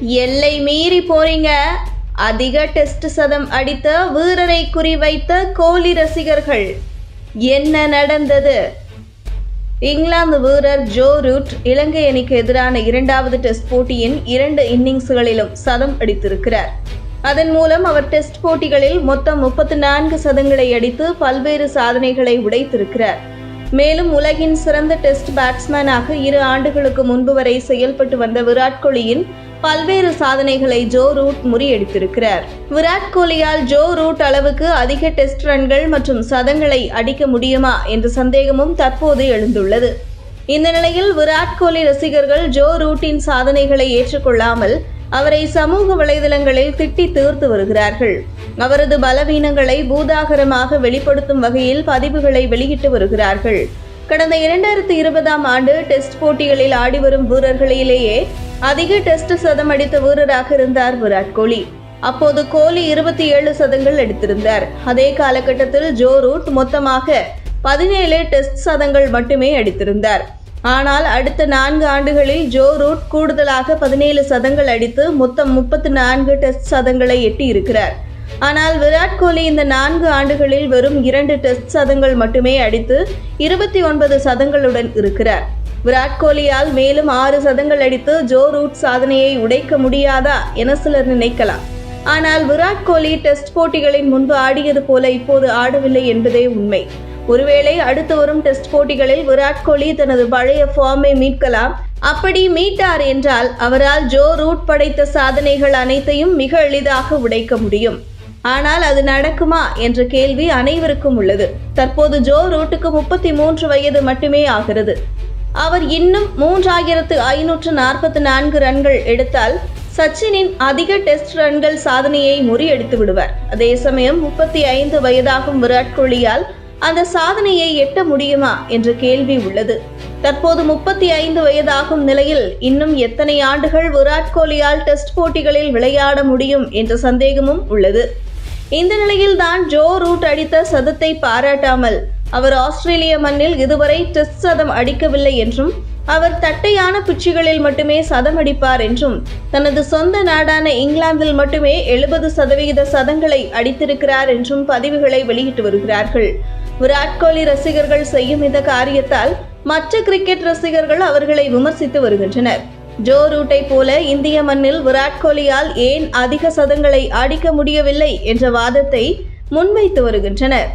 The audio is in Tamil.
எல்லை மீறி போறீங்க. அதிக டெஸ்ட் சதம் அடித்த வீரரை குறிவைத்த கோலி ரசிகர்கள். என்ன நடந்தது? இங்கிலாந்து வீரர் ஜோ ரூட் இலங்கை அணிக்கு எதிரான இரண்டாவது டெஸ்ட் போட்டியின் இரண்டு இன்னிங்ஸ்களிலும் சதம் அடித்திருக்கிறார். அதன் மூலம் அவர் டெஸ்ட் போட்டிகளில் மொத்தம் முப்பத்தி நான்கு சதங்களை அடித்து பல்வேறு சாதனைகளை உடைத்திருக்கிறார். மேலும் உலகின் சிறந்த டெஸ்ட் பேட்ஸ்மேனாக இரு ஆண்டுகளுக்கு முன்பு வரை செயல்பட்டு வந்த விராட் கோலியின் பல்வேறு சாதனைகளை ஜோ ரூட் முறியடித்திருக்கிறார். விராட் கோலியால் ஜோ ரூட் அளவுக்கு அதிக டெஸ்ட் ரன்கள் மற்றும் சதங்களை அடிக்க முடியுமா என்ற சந்தேகமும் தற்போது எழுந்துள்ளது. இந்த நிலையில் விராட் கோலி ரசிகர்கள் ஜோ ரூட்டின் சாதனைகளை ஏற்றுக்கொள்ளாமல் அவரை சமூக வலைதளங்களில் திட்டி தீர்த்து வருகிறார்கள். அவரது பலவீனங்களை பூதாகரமாக வெளிப்படுத்தும் வகையில் பதிவுகளை வெளியிட்டு வருகிறார்கள். கடந்த இரண்டாயிரத்தி இருபதாம் ஆண்டு டெஸ்ட் போட்டிகளில் ஆடி வரும் வீரர்களிலேயே அதிக டெஸ்ட் சதம் அடித்த வீரராக இருந்தார் விராட் கோலி. அப்போது கோலி இருபத்தி ஏழு சதங்கள் எடுத்திருந்தார். அதே காலகட்டத்தில் ஜோ ரூட் மொத்தமாக பதினேழு டெஸ்ட் சதங்கள் மட்டுமே அடித்திருந்தார். ஆனால் அடுத்த நான்கு ஆண்டுகளில் ஜோ ரூட் கூடுதலாக பதினேழு சதங்கள் அடித்து மொத்தம் முப்பத்தி நான்கு டெஸ்ட் சதங்களை எட்டியிருக்கிறார். ஆனால் விராட் கோலி இந்த நான்கு ஆண்டுகளில் வெறும் இரண்டு டெஸ்ட் சதங்கள் மட்டுமே அடித்து இருபத்தி ஒன்பது சதங்களுடன் இருக்கிறார். விராட் கோலியால் மேலும் ஆறு சதங்கள் அடித்து ஜோ ரூட் சாதனையை உடைக்க முடியாதா என சிலர் நினைக்கலாம். ஆனால் விராட் கோலி டெஸ்ட் போட்டிகளின் முன்பு ஆடியது போல இப்போது ஆடவில்லை என்பதே உண்மை. ஒருவேளை அடுத்து வரும் டெஸ்ட் போட்டிகளில் விராட் கோலி தனது பழைய ஃபார்மை மீட்கலாம். அப்படி மீட்டார் என்றால் அவரால் ஜோ ரூட் படைத்த சாதனைகள் அனைத்தையும் மிக எளிதாக உடைக்க முடியும். ஆனால் அது நடக்குமா என்ற கேள்வி அனைவருக்கும் உள்ளது. தற்போது ஜோ ரூட்டுக்கு முப்பத்தி மூன்று வயது மட்டுமே ஆகிறது. அவர் இன்னும் மூன்றாயிரத்து ஐநூற்று நாற்பத்தி நான்கு ரன்கள் எடுத்தால் சச்சினின் அதிக டெஸ்ட் ரன்கள் சாதனையை முறியடித்து விடுவார். அதே சமயம் முப்பத்தி ஐந்து வயதாகும் விராட் கோலியால் அந்த சாதனையை எட்ட முடியுமா என்ற கேள்வி உள்ளது. தற்போது முப்பத்தி ஐந்து வயதாகும் நிலையில் இன்னும் எத்தனை ஆண்டுகள் விராட் கோலியால் டெஸ்ட் போட்டிகளில் விளையாட முடியும் என்ற சந்தேகமும் உள்ளது. இந்த நிலையில் தான் ஜோ ரூட் அடித்த சதத்தை பாராட்டாமல் அவர் ஆஸ்திரேலிய மண்ணில் இதுவரை டெஸ்ட் சதம் அடிக்கவில்லை என்றும் அவர் தட்டையான பிச்சுகளில் மட்டுமே சதம் அடிப்பார் என்றும் தனது சொந்த நாடான இங்கிலாந்தில் மட்டுமே எழுபது சதவிகித சதங்களை அடித்திருக்கிறார் என்றும் பதிவுகளை வெளியிட்டு வருகிறார்கள். விராட் கோலி ரசிகர்கள் செய்யும் இந்த காரியத்தால் மற்ற கிரிக்கெட் ரசிகர்கள் அவர்களை விமர்சித்து வருகின்றனர். ஜோ ரூட்டை போல இந்திய மண்ணில் விராட் கோலியால் ஏன் அதிக சதங்களை அடிக்க முடியவில்லை என்ற வாதத்தை முன்வைத்து வருகின்றனர்.